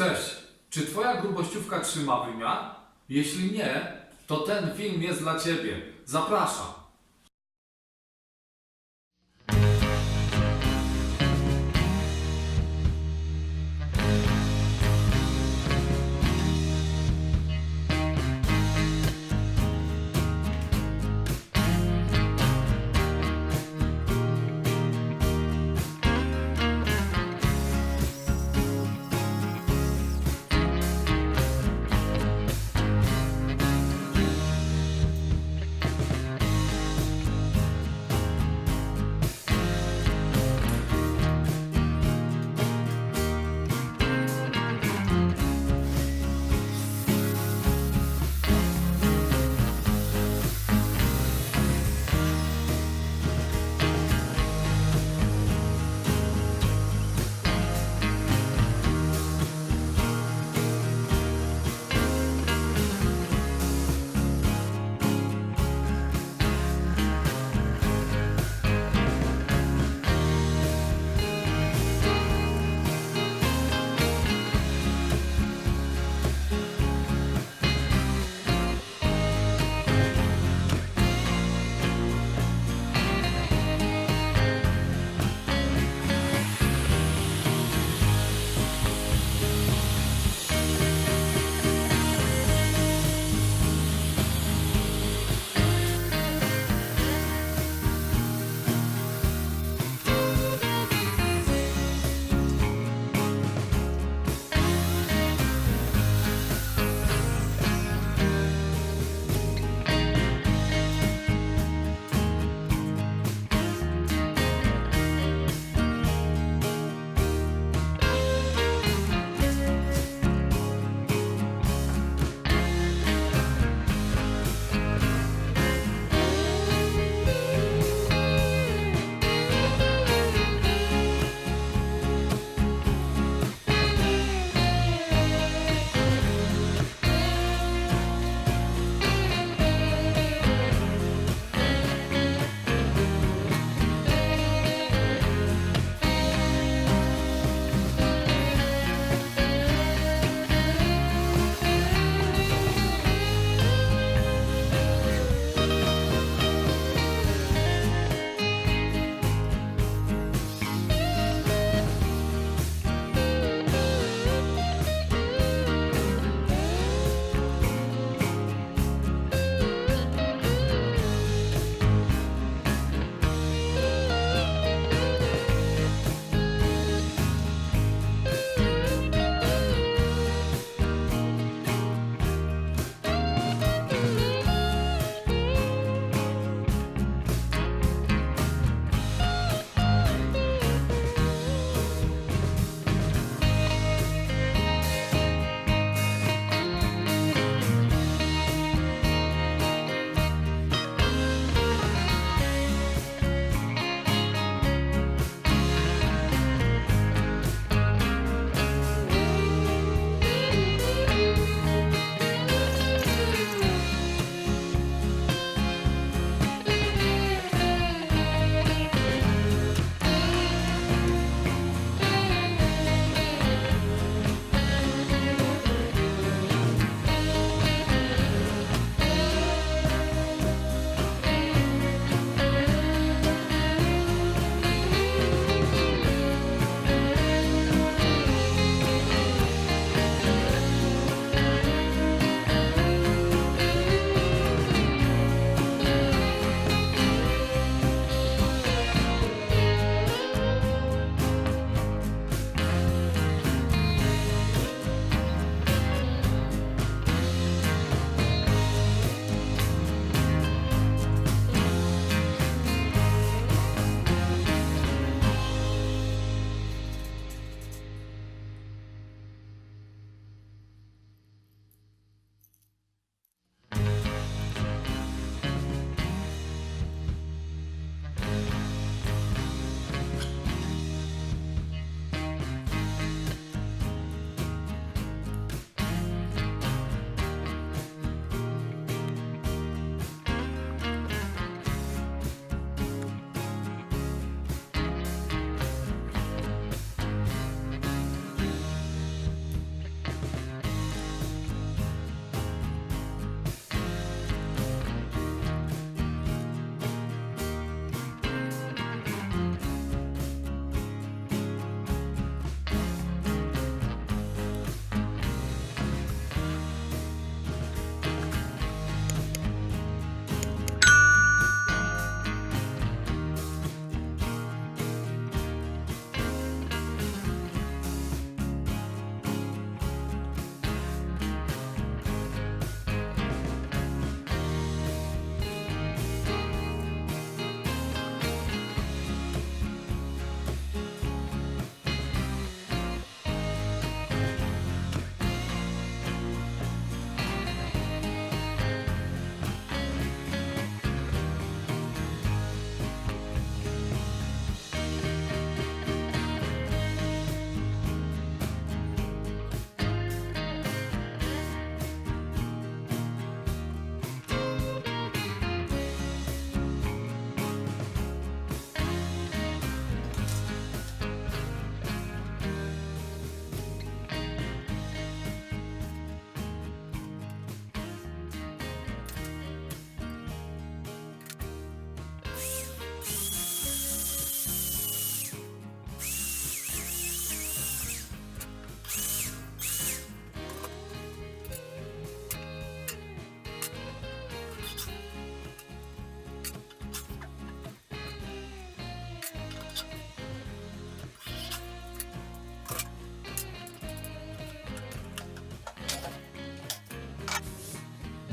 Cześć! Czy twoja grubościówka trzyma wymiar? Jeśli nie, to ten film jest dla ciebie. Zapraszam!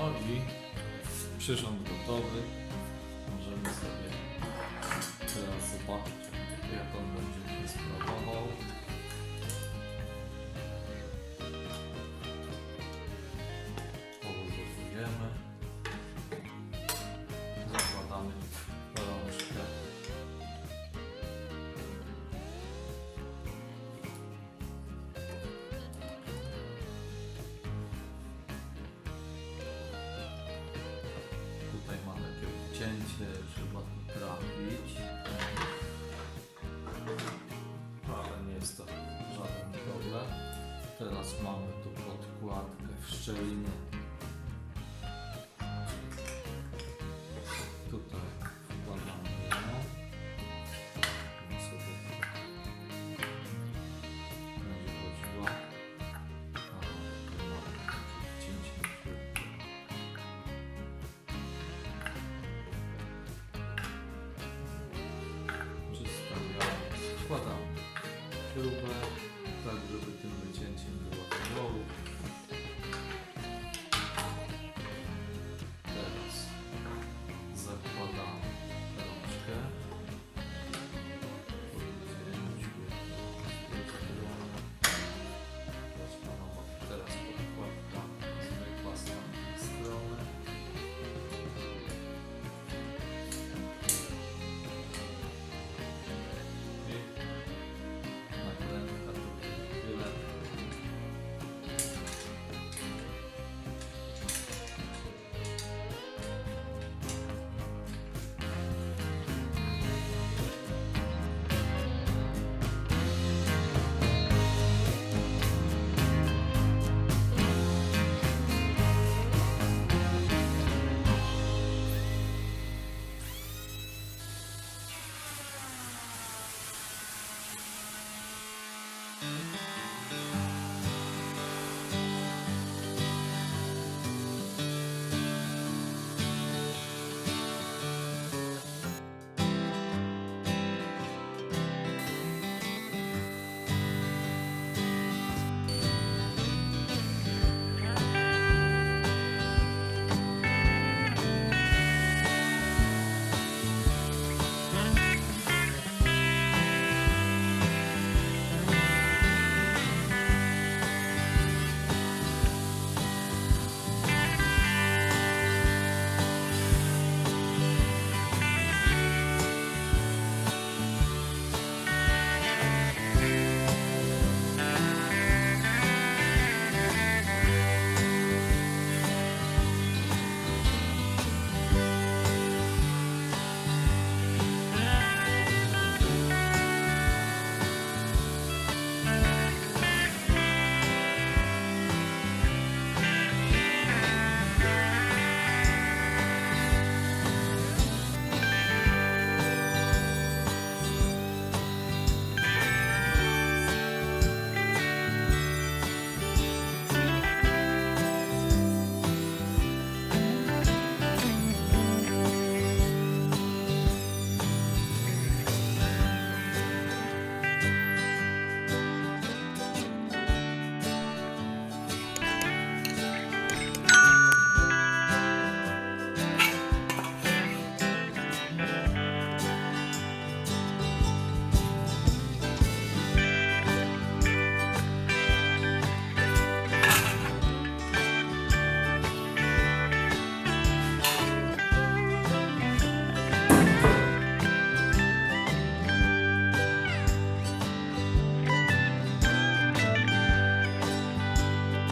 No i przyrząd gotowy. Możemy sobie teraz zobaczyć, jak on będzie się sprawował. Teraz mamy tu podkładkę w szczelinie.